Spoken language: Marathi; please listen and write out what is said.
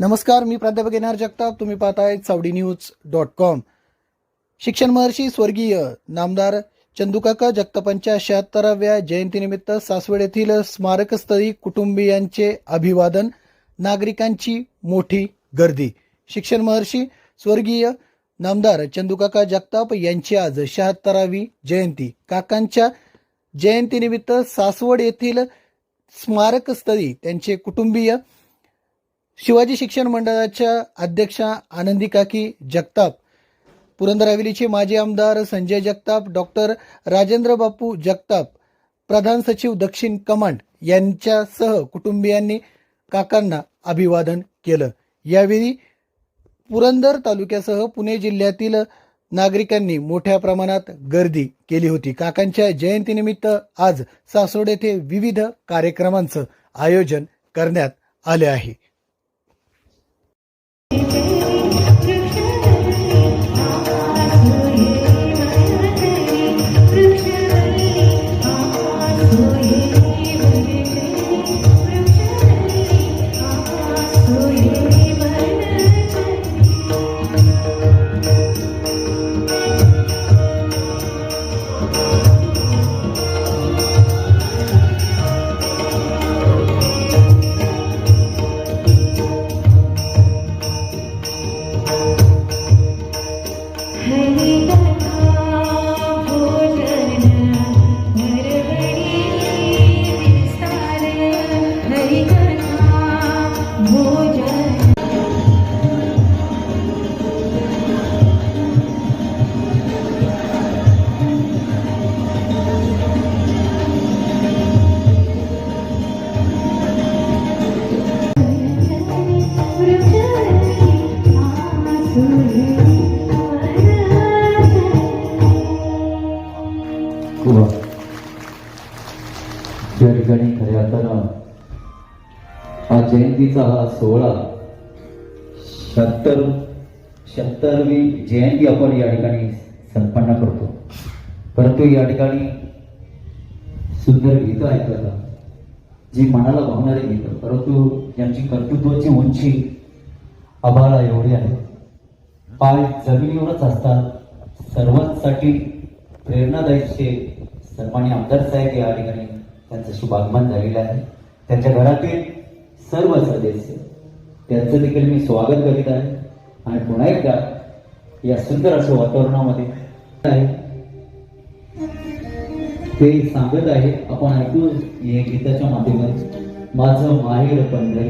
नमस्कार मी प्राध्यापक एन आर जगताप. तुम्ही पाहताय चावडी न्यूज डॉट कॉम. शिक्षण महर्षी स्वर्गीय नामदार चंदुकाका जगतापांच्या शहात्तराव्या जयंतीनिमित्त सासवड येथील स्मारकस्थळी कुटुंबियांचे अभिवादन नागरिकांची मोठी गर्दी. शिक्षण महर्षी स्वर्गीय नामदार चंदुकाका जगताप यांची आज शहात्तरावी जयंती. काकांच्या जयंतीनिमित्त सासवड येथील स्मारकस्थळी त्यांचे कुटुंबीय शिवाजी शिक्षण मंडळाच्या अध्यक्षा आनंदी काकी जगताप पुरंदरावेलीचे माजी आमदार संजय जगताप डॉक्टर राजेंद्र बापू जगताप प्रधान सचिव दक्षिण कमांड यांच्यासह कुटुंबियांनी काकांना अभिवादन केलं. यावेळी पुरंदर तालुक्यासह पुणे जिल्ह्यातील नागरिकांनी मोठ्या प्रमाणात गर्दी केली होती. काकांच्या जयंतीनिमित्त आज सासवड येथे विविध कार्यक्रमांचं आयोजन करण्यात आले आहे. या ठिकाणी खऱ्या अर्थानं हा जयंतीचा हा सोहळा शहात्तर शहात्तरवी जयंती आपण या ठिकाणी संपन्न करतो. परंतु या ठिकाणी सुंदर गीतं ऐकलं जी मनाला भावणारी गीतं. परंतु यांची कर्तृत्वाची उंची आभाळा एवढी आहे. पाय जमिनीवरच असतात. सर्वांसाठी प्रेरणादायीचे सन्मान्य आमदार साहेब या ठिकाणी त्यांचं शुभागमन झालेलं आहे. त्यांच्या घरातील सर्व सदस्य त्यांचं देखील मी स्वागत करीत आहे. आणि पुन्हा एकदा या सुंदर असं वातावरणामध्ये आहे. ते सांगत आहे आपण ऐकू या गीताच्या माध्यमातून. माझं माहेर पंढरी